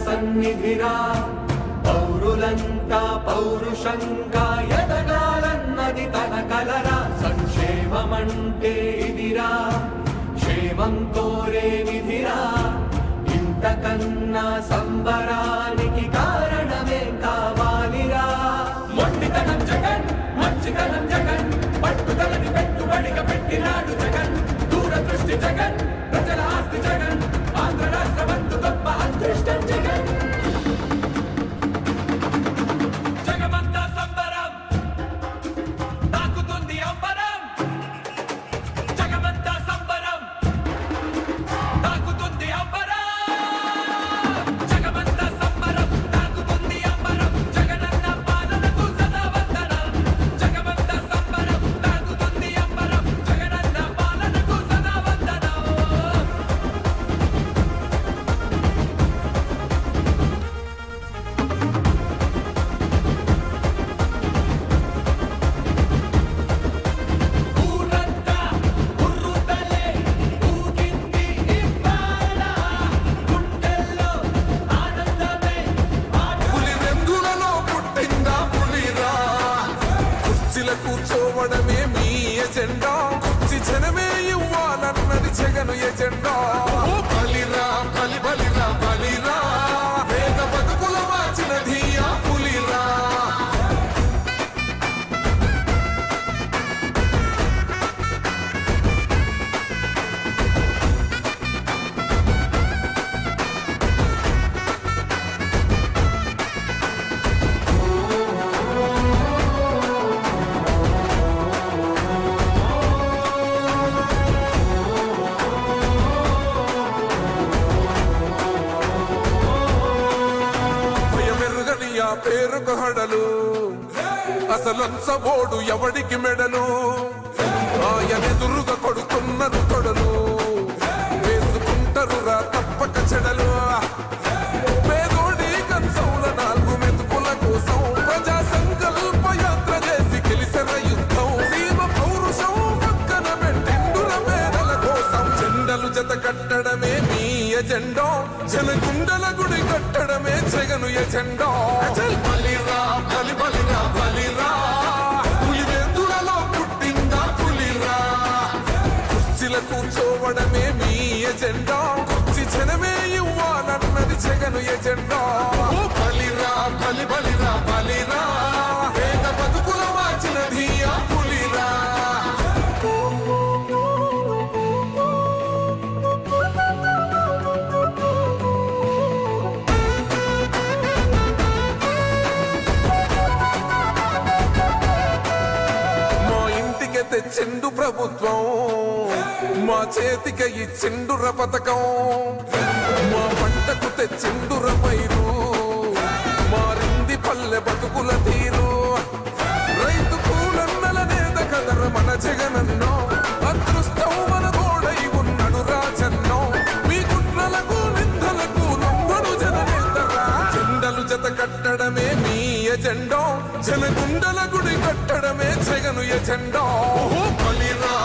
సన్నిధిరా పౌరులంతా పౌరుషంగా ఎదగాలన్నది తన కలరా. సంక్షేమమంటే ఇదిరా క్షేమం కోరే విధిరా ఇంతకన్నా సంబరానికి కారణమే అసలంచబోడు ఎవడికి మెడను ఆయనెదురుగా కొడుతున్నారు కొడలు వేసుకుంటారు రా తప్పక చెడలు. పేదోడి కంచౌల నాలుగు మెతుకుల కోసం ప్రజా సంకల్ప యాత్ర చేసి గెలిసిన యుద్ధం. సీమ పౌరుషం పక్కన పెట్టిండుల పేదల కోసం. చెండలు జత కూర్చోవడమే మీ ఎజెండా. కుర్చీ జనమే ఇవ్వాలన్నది జగను ఎజెండా. బలిరా బలి బలిరా బలిరా. పేద బతుకుల మార్చినది ఆ పులిరా. మా ఇంటికి తెచ్చిండు ప్రభుత్వం. మా చేతికి ఇచ్చిండుర పథకం మా పంటకు తెచ్చిండుర పైరు. మారింది పల్లె బతుకుల తీరు. రైతు కూలన్నల నేత కదర మన జగనన్నో. అదృష్టం మన గోడై ఉన్నడు రాజన్నో. మీ కుట్రలకు నిందలకు నమ్మడు జననేతరా జెండలు జత కట్టడమే మీ ఎజెండో. జనగుండల గుడి కట్టడమే జగను ఎజెండో. బలి